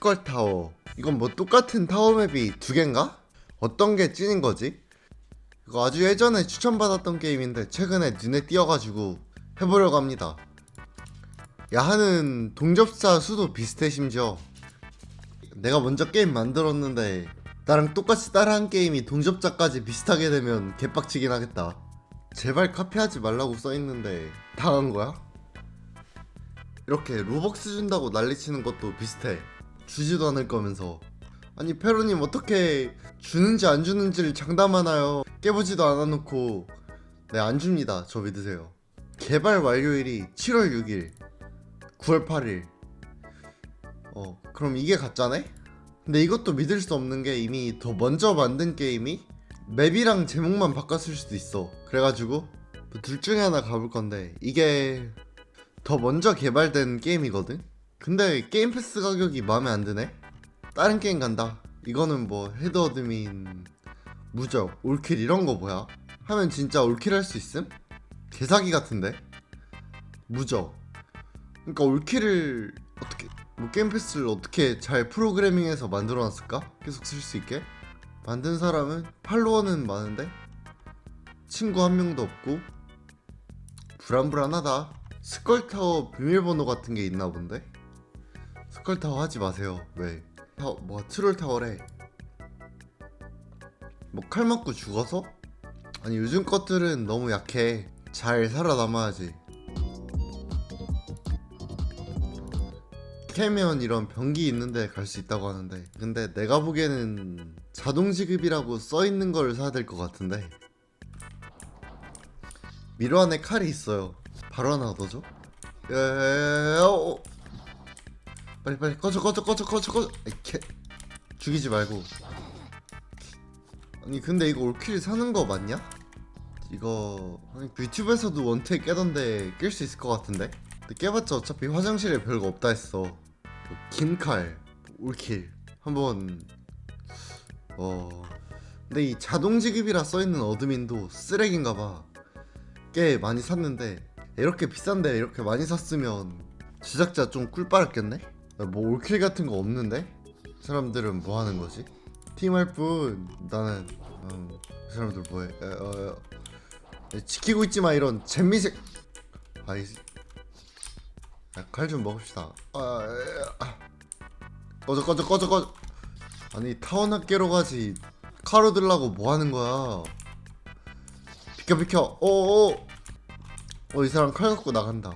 스컬 타워. 이건 뭐 똑같은 타워 맵이 두 개인가? 어떤 게 찐인 거지? 이거 아주 예전에 추천받았던 게임인데 최근에 눈에 띄어가지고 해보려고 합니다. 야하는 동접자 수도 비슷해 심지어. 내가 먼저 게임 만들었는데 나랑 똑같이 따라한 게임이 동접자까지 비슷하게 되면 개빡치긴 하겠다. 제발 카피하지 말라고 써있는데 당한 거야? 이렇게 로벅스 준다고 난리치는 것도 비슷해. 주지도 않을 거면서. 아니 페로님 어떻게 주는지 안 주는지를 장담하나요? 깨보지도 않아놓고 네 안 줍니다. 저 믿으세요. 개발 완료일이 7월 6일, 9월 8일. 어 그럼 이게 가짜네? 근데 이것도 믿을 수 없는 게 이미 더 먼저 만든 게임이 맵이랑 제목만 바꿨을 수도 있어. 그래가지고 뭐둘 중에 하나 가볼 건데 이게 더 먼저 개발된 게임이거든? 근데 게임 패스 가격이 마음에 안 드네? 다른 게임 간다. 이거는 뭐 헤드 어드민, 무적, 올킬 이런 거 뭐야? 하면 진짜 올킬 할 수 있음? 개사기 같은데? 무적. 그러니까 올킬을 어떻게 뭐 게임 패스를 어떻게 잘 프로그래밍해서 만들어 놨을까? 계속 쓸 수 있게? 만든 사람은 팔로워는 많은데 친구 한 명도 없고 불안불안하다. 스컬타워 비밀번호 같은 게 있나 본데? 스컬타워 하지 마세요. 왜? 타, 뭐 트롤 타워래. 뭐 칼 맞고 죽어서? 아니 요즘 것들은 너무 약해. 잘 살아남아야지. 캐면 이런 병기 있는데 갈 수 있다고 하는데 근데 내가 보기에는 자동 지급이라고 써 있는 걸 사야 될 것 같은데 미로 안에 칼이 있어요. 바로 하나 얻어줘. 야야야야. 어. 빨리 빨리 꺼져 꺼져 꺼져 꺼져 꺼져. 개. 죽이지 말고. 아니 근데 이거 올킬 사는 거 맞냐? 이거 아니, 그 유튜브에서도 원택 깨던데 깰 수 있을 것 같은데? 근데 깨봤자 어차피 화장실에 별거 없다 했어. 뭐긴 칼, 올킬 한번 어. 근데 이 자동 지급이라 써 있는 어드민도 쓰레기인가 봐. 꽤 많이 샀는데 이렇게 비싼데 이렇게 많이 샀으면 제작자 좀 꿀 빨았겠네? 뭐 올킬 같은 거 없는데? 사람들은 뭐 하는 거지? 팀할 뿐 나는 음, 이 사람들 뭐해? 에, 어, 어, 지키고 있지 마 이런 잼미색 아이 칼좀 먹읍시다. 아, 에, 아. 꺼져 꺼져 꺼져 꺼져. 아니 타워나 깨러 가지 카로 들라고 뭐 하는 거야? 비켜 비켜 어어 어이 사람 칼 갖고 나간다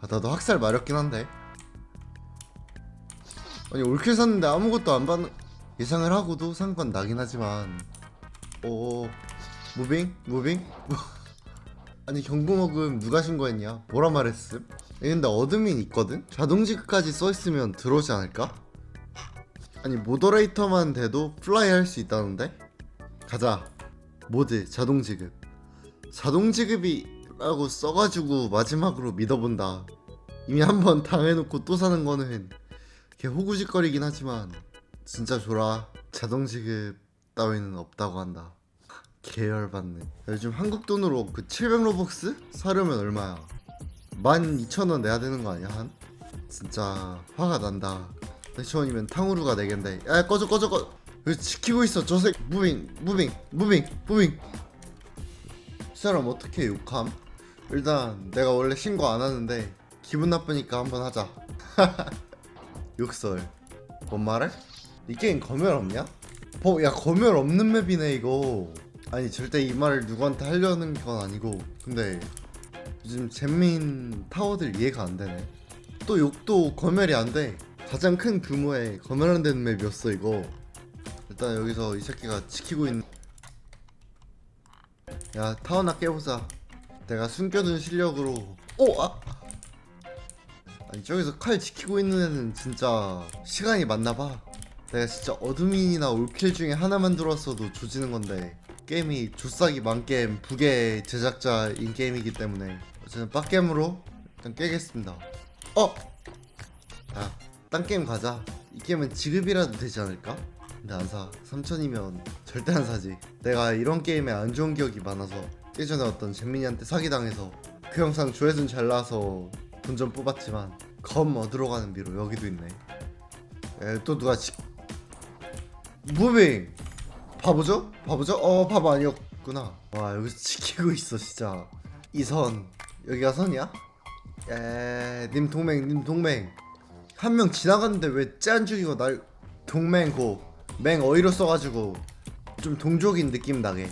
아 나도 학살 마렵긴 한데 아니 올킬 샀는데 아무것도 안 받는 예상을 하고도 상관 나긴 하지만. 어 무빙? 무빙? 아니 경고먹음 누가 신고했냐? 뭐라 말했음? 근데 어드민 있거든? 자동지급까지 써있으면 들어오지 않을까? 아니 모더레이터만 돼도 플라이 할 수 있다는데? 가자. 모드 자동 지급. 자동 지급이라고 써가지고 마지막으로 믿어본다. 이미 한 번 당해놓고 또 사는 거는 개 호구짓거리긴 하지만 진짜 줘라 자동 지급 따위는 없다고 한다. 계열받네 요즘 한국 돈으로 그 700로벅스 사려면 얼마야? 12,000원 내야 되는 거 아니야 한? 진짜 화가 난다. 100,000원이면 탕후루가 4갠데 야 꺼져 꺼져 꺼져 왜 지키고 있어 저새 무빙 무빙 무빙 무빙. 이 사람 어떻게 욕함? 일단 내가 원래 신고 안 하는데 기분 나쁘니까 한번 하자 욕설 뭔 말해? 이 게임 검열 없냐? 어, 야 검열 없는 맵이네 이거 아니 절대 이 말을 누구한테 하려는 건 아니고 근데 요즘 잼민 타워들 이해가 안 되네 또 욕도 검열이 안돼 가장 큰 규모의 검열 안 되는 맵이었어 이거 일단 여기서 이 새끼가 지키고 있는 야 타워나 깨보자 내가 숨겨둔 실력으로 오! 아! 아니 저기서 칼 지키고 있는 애는 진짜 시간이 많나봐 내가 진짜 어드민이나 올킬 중에 하나만 들어왔어도 조지는 건데 게임이 조싸기 만게임 부계 제작자인 게임이기 때문에 저는 빡겜으로 일단 깨겠습니다 어! 야, 딴 게임 가자. 이 게임은 지급이라도 되지 않을까? 근데 안 사. 3천이면 절대 안 사지. 내가 이런 게임에 안 좋은 기억이 많아서 예전에 어떤 잼민이한테 사기당해서 그 영상 조회수 잘 나와서 돈좀 뽑았지만 검 얻으러 가는 비로 여기도 있네. 에, 또 누가 지... 무빙! 바보죠? 바보죠? 어 바보 아니었구나. 와 여기서 지키고 있어 진짜. 이 선. 여기가 선이야? 에님 동맹 님 동맹. 한 명 지나갔는데 왜 짠 죽이고 날 동맹 고 맹 어이로 써가지고 좀 동족인 느낌 나게.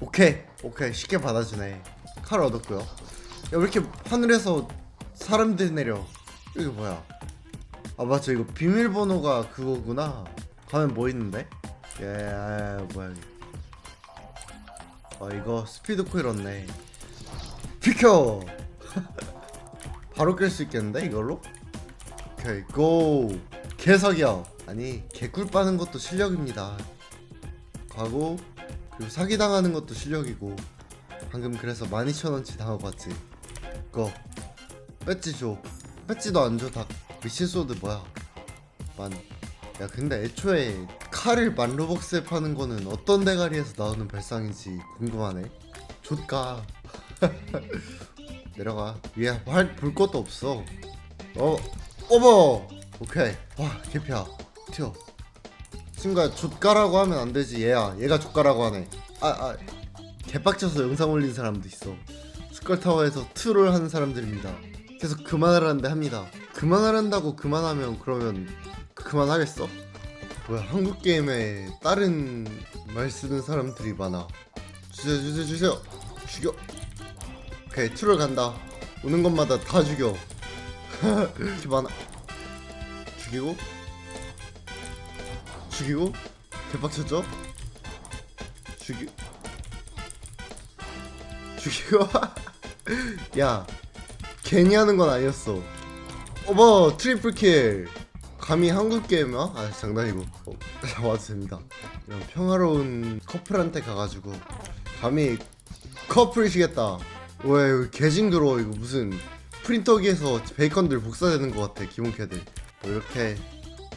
오케이. 오케이. 쉽게 받아주네. 칼 얻었고요. 야 왜 이렇게 하늘에서 사람들이 내려. 이게 뭐야? 아 맞죠 이거 비밀번호가 그거구나. 가면 뭐 있는데? 예 아, 뭐야. 이거 아 이거 스피드 코일 얻네. 비켜! 바로 깰 수 있겠는데 이걸로? 오케이 고! 개사기야. 아니 개꿀 빠는 것도 실력입니다. 가고 그리고 사기당하는 것도 실력이고 방금 그래서 12,000원치 당하고 왔지. 고 배지 줘 배지도 안줘다. 미신 소드 뭐야? 만. 야 근데 애초에 칼을 만로벅스에 파는 거는 어떤 대가리에서 나오는 발상인지 궁금하네. 좆가. 내려가. 위에 할볼 것도 없어. 어 어머! 오케이. 와 개피야. 튀어. 친구야 족가라고 하면 안 되지. 얘야 얘가 족가라고 하네. 아아 개빡쳐서 영상 올린 사람도 있어. 스컬타워에서 트롤 하는 사람들입니다 계속 그만하라는데 합니다. 그만하란다고 그만하면 그러면 그만하겠어? 뭐야 한국 게임에 다른 말 쓰는 사람들이 많아. 주세요 주세요 주세요. 죽여. 오케이 트롤 간다. 오는 것마다 다 죽여. 이렇게 많아. 죽이고. 죽이고. 개빡쳤죠? 죽이. 죽이고. 야 괜히 하는 건 아니었어. 어머 트리플 킬. 감히 한국 게임이야? 아 장난이고. 어, 와도 됩니다. 이런 평화로운 커플한테 가가지고 감히 커플이시겠다. 왜 여기 개징 들어 이거 무슨 프린터기에서 베이컨들 복사되는 것 같아 기본캐들. 뭐 이렇게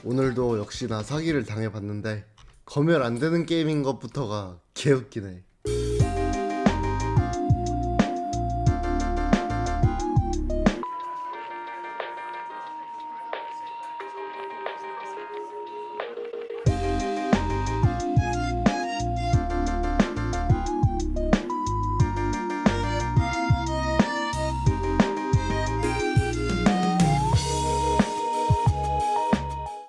오늘도 역시나 사기를 당해봤는데 검열 안 되는 게임인 것부터가 개웃기네